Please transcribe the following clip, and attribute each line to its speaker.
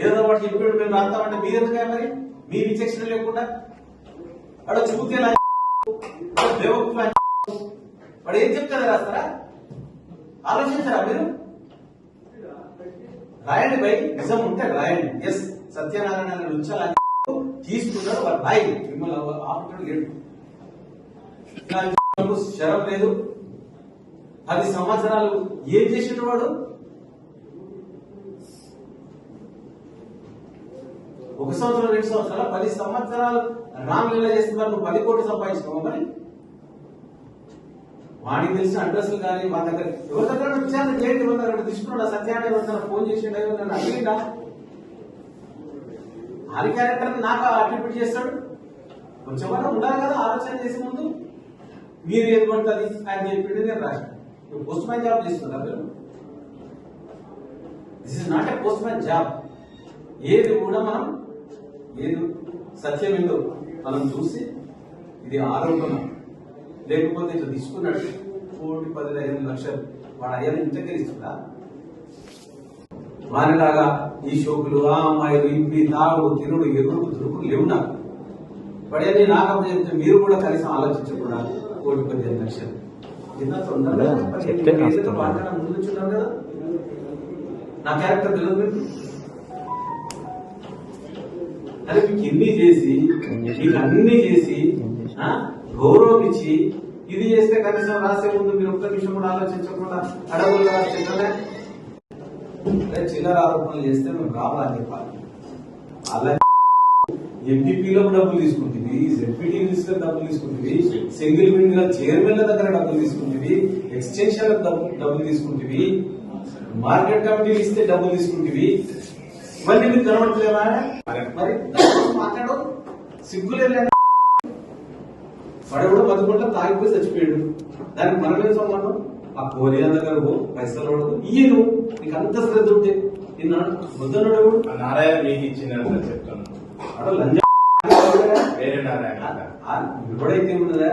Speaker 1: ఏదో వాడు చెప్పాడు మేము రాస్తామంటే మీరు ఎందుకు మరి? మీ విచక్షణ లేకుండా? వాడు చూతే వాడు ఏం చెప్తారా రాస్తారా? ఆలోచించారా మీరు? రాయండి బై నిజం ఉంటే రాయండి. ఎస్ సత్యనారాయణ ఉంచాలని తీసుకున్నాడు వాడు రాయి. మిమ్మల్ని ఆపుతాడు లేడు శరం లేదు. పది సంవత్సరాలు ఏం చేసిండు వాడు? ఒక సంవత్సరం రెండు సంవత్సరాలు పది సంవత్సరాలు రామలీల చేస్తున్నారు నువ్వు పది కోట్లు సంపాదించుకోవు మరి? వాడికి తెలిసిన అడ్రస్లు కానీ మా దగ్గర ఎవరి దగ్గర విచారణ చేయండి ఎవరి దగ్గర తీసుకున్నాడు సత్యాన్ని ఫోన్ చేసిండు నన్ను అడిగిందా ఆరి క్యారెక్టర్ నాకు అట్రిబ్యూట్ చేస్తాడు. కొంచెం వల్ల ఉండాలి కదా ఆలోచన చేసే ముందు. మీరు ఏది పడుతుంది అని చెప్పింది నేను రాశాను పోస్ట్ మ్యాన్ జాబ్ చేస్తున్నా మీరు? This is not a postman job ఏది కూడా మనం ఏది? సత్యం ఏందో మనం చూసి ఇది ఆరోపణ. లేకపోతే ఇట్లా తీసుకున్నాడు. కోటి పదిహేను లక్షలు. వాడు అయ్యాను ఇంతకే ఇస్తుందా వారిలాగా ఈ షోకులు ఆ అమ్మాయిలు ఇప్పి తాగుడు తిరుడు ఎగుడు దురుకుడు లేవు నాకు. పడేది నాకు చెప్తే మీరు కూడా కలిసి ఆలోచించకుండా కోటి పదిహేను లక్షలు. ఇంత తొందరగా ముందు వచ్చున్నారు కదా? నా క్యారెక్టర్ తెలియదు మీకు మీకు చేసి మీకు అన్ని చేసి ఆ, గౌరవం ఇచ్చి ఇది చేస్తే కనీసం రాసే ముందు మీరు ఒక్క నిమిషం కూడా ఆలోచించకుండా అడవుల్లో రాస్తే చిల్లర ఆరోపణలు చేస్తే మేము రావాలని చెప్పాలి. అలా ఎంపీపీలో డబ్బులు తీసుకుంటుంది జెడ్పీటీ మినిస్టర్ డబ్బులు తీసుకుంటుంది సింగిల్ విండో చైర్మన్ల దగ్గర డబ్బులు తీసుకుంటుంది ఎక్స్టెన్షన్ డబ్బులు తీసుకుంటుంది మార్కెట్ కమిటీలు ఇస్తే డబ్బులు తీసుకుంటుంది ఇవన్నీ మీకు కనబడలేవా మరి మాట్లాడు. సిగ్గులేదు వాడు కూడా పదకొండ తాగిపోయి చచ్చిపోయాడు. దానికి మనమేం సంబంధం? ఆ కోరియా దగ్గర పైసలు పడదు ఇయ్యను నీకు అంత శ్రద్ధ ఉంటే నిన్నాడు వద్దన్నాడు
Speaker 2: ఆ నారాయణ మీకు ఇచ్చిందని చెప్తాను
Speaker 1: లంజ
Speaker 2: వేరే నారాయణ
Speaker 1: ఎవడైతే ఉన్నదా